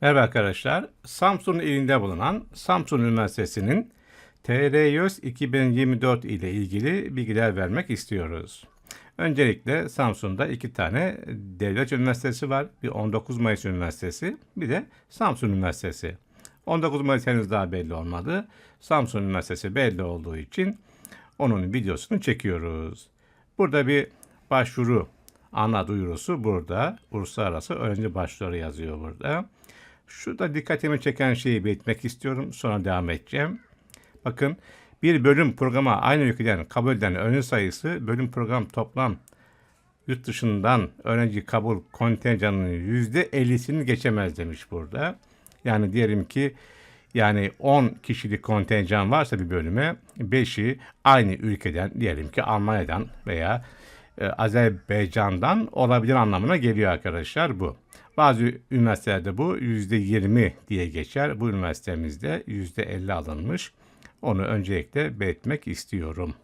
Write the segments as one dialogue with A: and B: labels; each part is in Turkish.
A: Merhaba arkadaşlar. Samsun ilinde bulunan Samsun Üniversitesi'nin TRYÖS 2024 ile ilgili bilgiler vermek istiyoruz. Öncelikle Samsun'da iki tane devlet üniversitesi var. Bir 19 Mayıs Üniversitesi, bir de Samsun Üniversitesi. 19 Mayıs henüz daha belli olmadı. Samsun Üniversitesi belli olduğu için onun videosunu çekiyoruz. Burada bir başvuru ana duyurusu burada. Uluslararası öğrenci başvuruları yazıyor burada. Şurada dikkatimi çeken şeyi belirtmek istiyorum. Sonra devam edeceğim. Bakın bir bölüm programa aynı ülkeden kabul edilen öğrenci sayısı bölüm program toplam yurt dışından öğrenci kabul kontenjanının yüzde 50'sini geçemez demiş burada. Yani diyelim ki yani 10 kişilik kontenjan varsa bir bölüme 5'i aynı ülkeden diyelim ki Almanya'dan veya e, Azerbaycan'dan olabilir anlamına geliyor arkadaşlar bu. Bazı üniversitelerde bu %20 diye geçer. Bu üniversitemizde %50 alınmış. Onu öncelikle belirtmek istiyorum.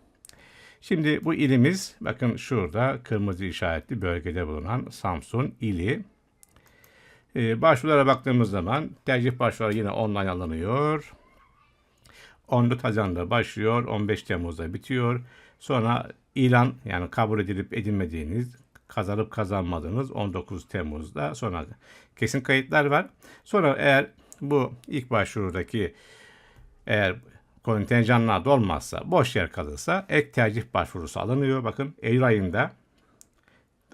A: Şimdi bu ilimiz bakın şurada kırmızı işaretli bölgede bulunan Samsun ili. Ee, başvurulara baktığımız zaman tercih başvuruları yine online alınıyor. 14 Haziran'da başlıyor, 15 Temmuz'da bitiyor. Sonra ilan yani kabul edilip edilmediğiniz, kazanıp kazanmadığınız 19 Temmuz'da sonra kesin kayıtlar var. Sonra eğer bu ilk başvurudaki eğer kontenjanlar dolmazsa, boş yer kalırsa ek tercih başvurusu alınıyor. Bakın Eylül ayında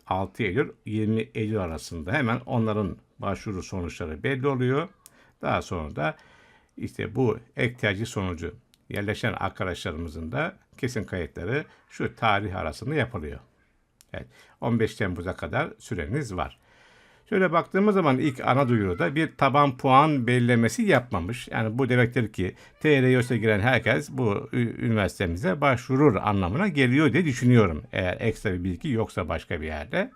A: 6 Eylül 20 Eylül arasında hemen onların başvuru sonuçları belli oluyor. Daha sonra da işte bu ek tercih sonucu yerleşen arkadaşlarımızın da kesin kayıtları şu tarih arasında yapılıyor. Evet, 15 Temmuz'a kadar süreniz var. Şöyle baktığımız zaman ilk ana duyuruda bir taban puan belirlemesi yapmamış. Yani bu demektir ki TRYOS'a giren herkes bu üniversitemize başvurur anlamına geliyor diye düşünüyorum. Eğer ekstra bir bilgi yoksa başka bir yerde.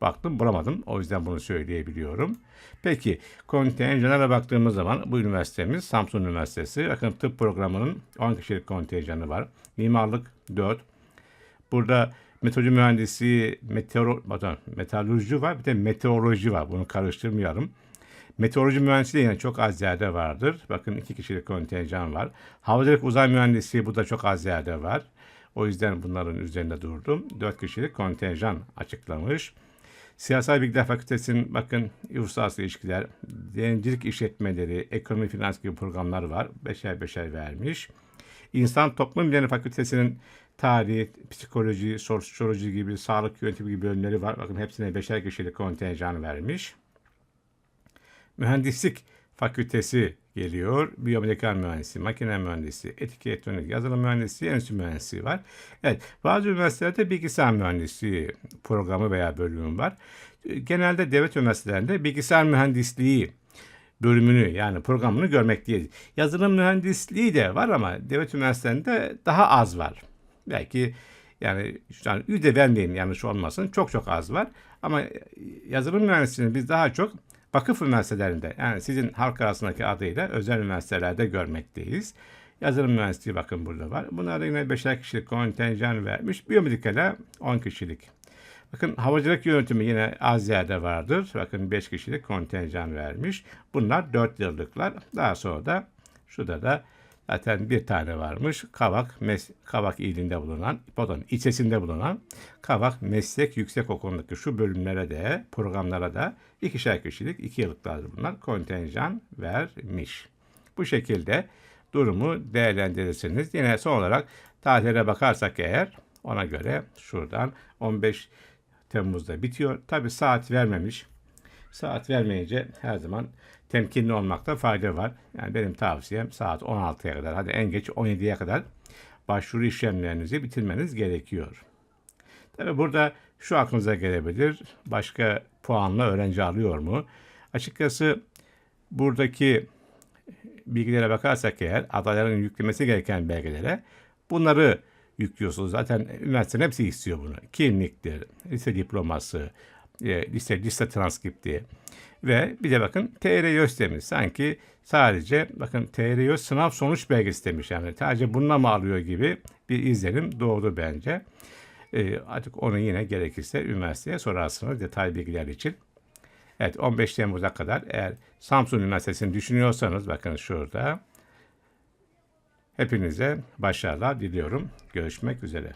A: Baktım bulamadım. O yüzden bunu söyleyebiliyorum. Peki kontenjanlara baktığımız zaman bu üniversitemiz Samsun Üniversitesi. Bakın tıp programının 10 kişilik kontenjanı var. Mimarlık 4. Burada meteoroloji mühendisi, meteoro, pardon, metalurji var bir de meteoroloji var. Bunu karıştırmayalım. Meteoroloji mühendisi de yine çok az yerde vardır. Bakın iki kişilik kontenjan var. Havacılık uzay mühendisi bu da çok az yerde var. O yüzden bunların üzerinde durdum. Dört kişilik kontenjan açıklamış. Siyasal Bilgiler Fakültesi'nin bakın uluslararası ilişkiler, denizcilik işletmeleri, ekonomi finans gibi programlar var. Beşer beşer vermiş. İnsan Toplum Bilimleri Fakültesi'nin tarih, psikoloji, sosyoloji gibi, sağlık yönetimi gibi bölümleri var. Bakın hepsine beşer kişilik kontenjan vermiş. Mühendislik Fakültesi geliyor. Biyomedikal mühendisi, makine mühendisi, etik elektronik, yazılım mühendisi, endüstri mühendisi var. Evet, bazı üniversitelerde bilgisayar mühendisi programı veya bölümü var. Genelde devlet üniversitelerinde bilgisayar mühendisliği bölümünü yani programını görmekteyiz. Yazılım mühendisliği de var ama devlet üniversitelerinde daha az var. Belki yani, yani yüzde vermeyin yanlış olmasın çok çok az var. Ama yazılım mühendisliğini biz daha çok vakıf üniversitelerinde yani sizin halk arasındaki adıyla özel üniversitelerde görmekteyiz. Yazılım mühendisliği bakın burada var. Bunlar da yine 5'er kişilik kontenjan vermiş. Biyomedikale 10 kişilik. Bakın havacılık yönetimi yine yerde vardır. Bakın 5 kişilik kontenjan vermiş. Bunlar 4 yıllıklar. Daha sonra da şurada da zaten bir tane varmış. Kavak, mes Kavak ilinde bulunan, pardon ilçesinde bulunan Kavak Meslek Yüksek Okulu'ndaki şu bölümlere de, programlara da ikişer kişilik, iki yıllıklar bunlar kontenjan vermiş. Bu şekilde durumu değerlendirirsiniz. Yine son olarak tarihlere bakarsak eğer ona göre şuradan 15 Temmuz'da bitiyor. Tabi saat vermemiş. Saat vermeyince her zaman temkinli olmakta fayda var. Yani benim tavsiyem saat 16'ya kadar hadi en geç 17'ye kadar başvuru işlemlerinizi bitirmeniz gerekiyor. Tabi burada şu aklınıza gelebilir. Başka puanla öğrenci alıyor mu? Açıkçası buradaki bilgilere bakarsak eğer adayların yüklemesi gereken belgelere bunları yüklüyorsunuz. Zaten üniversitenin hepsi istiyor bunu. Kimliktir, lise diploması, e, lise, lise transkripti ve bir de bakın TRYÖS demiş. Sanki sadece bakın TRYÖS sınav sonuç belgesi demiş. Yani sadece bununla mı alıyor gibi bir izlenim doğdu bence. E, artık onu yine gerekirse üniversiteye sorarsınız detay bilgiler için. Evet 15 Temmuz'a kadar eğer Samsun Üniversitesi'ni düşünüyorsanız bakın şurada. Hepinize başarılar diliyorum. Görüşmek üzere.